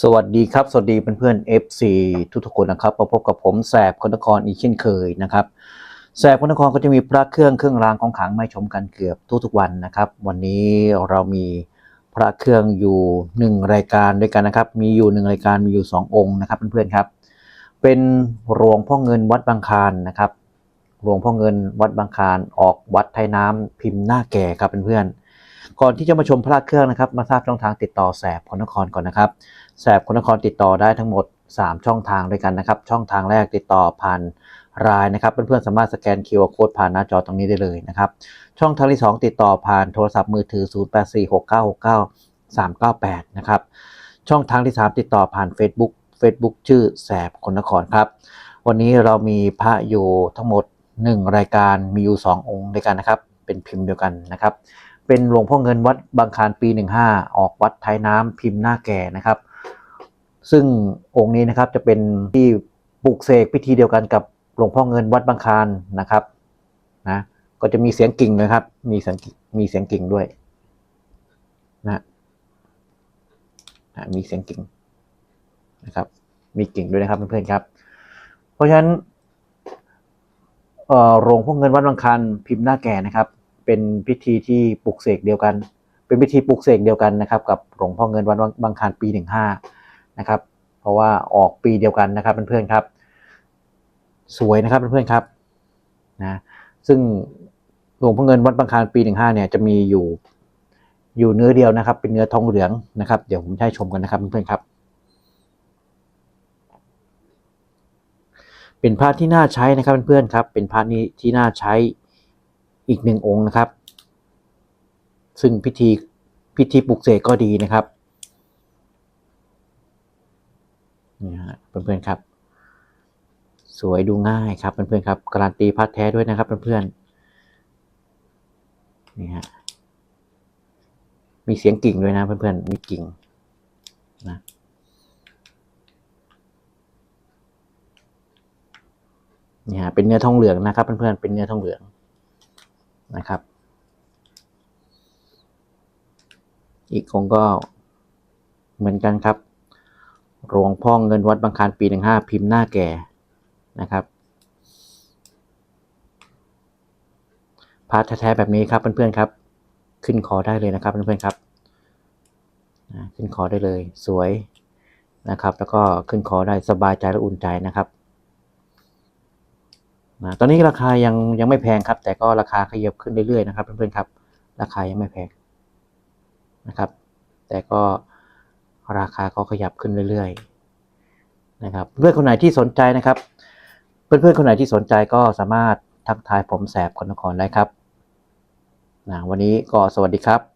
สวัสดีครับ สวัสดีเพื่อนๆ FC ทุกทุกๆคนนะครับมาพบกับผมแสบคนนครอีกเช่นเคยนะครับแสบคนนครก็จะมีพระเครื่องเครื่องรางของขลังไม่ชมกันเกือบทุกๆวันนะครับ วันนี้เรามีพระเครื่องอยู่หนึ่งรายการด้วยกันนะครับ มีอยู่หนึ่งรายการมีอยู่สององค์นะครับเพื่อนๆครับ เป็นหลวงพ่อเงินวัดบางคานนะครับหลวงพ่อเงินวัดบางคานออกวัดไทยน้ำพิมพ์หน้าแก่ครับเพื่อนๆก่อนที่จะมาชมพระเครื่องนะครับ มาทราบช่องทางติดต่อแสบคนนครก่อนนะครับ แสบคนนครติดต่อได้ทั้งหมด 3 ช่องทางด้วยกันนะครับ ช่องทางแรกติดต่อผ่านไลน์นะครับเพื่อนๆสามารถสแกน QR Code ผ่านหน้าจอตรงนี้ได้เลยนะครับ ช่องทางที่ 2 ติดต่อผ่านโทรศัพท์มือถือ 0846969398 นะครับ ช่องทางที่ 3 ติดต่อผ่าน Facebook Facebook ชื่อแสบคนนครครับ วันนี้เรามีพระอยู่ทั้งหมด 1 รายการมีอยู่ 2 องค์ด้วยกันนะครับ เป็นพิมพ์เดียวกันนะครับ เป็นหลวงพ่อเงินวัดบางคานปี 15 ออกวัดท้ายน้ำพิมพ์หน้าแก่นะครับ ซึ่งองค์นี้นะครับจะเป็นที่ปลูกเสกพิธีเดียวกันกับหลวงพ่อเงินวัดบางคานนะครับนะก็จะมีเสียงกิ่งนะครับ มีเสียงกิ่งมีเสียงกิ่งด้วยนะนะมีเสียงกิ่งนะครับ มีกิ่งด้วยนะครับเพื่อนๆครับ เพราะฉะนั้นเออหลวงพ่อเงินวัดบางคลานพิมพ์หน้าแก่นะครับ เป็นพิธีที่ปลูกเสกเดียวกัน เป็นพิธีปลูกเสกเดียวกันนะครับ กับหลวงพ่อเงินวัดบางคลานปีหนึ่งห้า นะครับ เพราะว่าออกปีเดียวกันนะครับเพื่อนๆครับ สวยนะครับเพื่อนๆครับนะซึ่งหลวงพ่อเงินวัดบางคานปีหนึ่งห้าเนี่ยจะมีอยู่อยู่เนื้อเดียวนะครับ เป็นเนื้อทองเหลืองนะครับ เดี๋ยวผมให้ชมกันนะครับเพื่อนๆครับ เป็นพระที่น่าใช้นะครับเพื่อนๆครับ เป็นพระนี้ที่น่าใช้อีกหนึ่งองค์นะครับ ซึ่งพิธีพิธีปลุกเสกก็ดีนะครับนี่ฮะ เพื่อนๆครับ สวยดูง่ายครับเพื่อนๆครับการันตีพระแท้ด้วยนะครับเพื่อนๆนี่ฮะมีเสียงกิ่งด้วยนะเพื่อนๆมีกิ่งนะนี่ฮะเป็นเนื้อทองเหลืองนะครับเพื่อนๆเป็นเนื้อทองเหลืองนะครับ อีกองก็เหมือนกันครับ หลวงพ่อเงินวัดบางคานปีหนึ่งห้าพิมพ์หน้าแก่นะครับพาร์ทแท้ๆแบบนี้ครับเพื่อนๆครับ ขึ้นคอได้เลยนะครับเพื่อนๆครับขึ้นคอได้เลยสวยนะครับ แล้วก็ขึ้นคอได้สบายใจและอุ่นใจนะครับนะตอนนี้ราคายังยังไม่แพงครับ แต่ก็ราคาขยับขึ้นเรื่อยๆนะครับเพื่อนๆครับ ราคายังไม่แพงนะครับ แต่ก็ ราคาก็ขยับขึ้นเรื่อยๆนะครับเพื่อนคนไหนที่สนใจนะครับ เพื่อนๆคนไหนที่สนใจก็สามารถทักทายผมแสบคนนครได้ครับนะวันนี้ก็สวัสดีครับ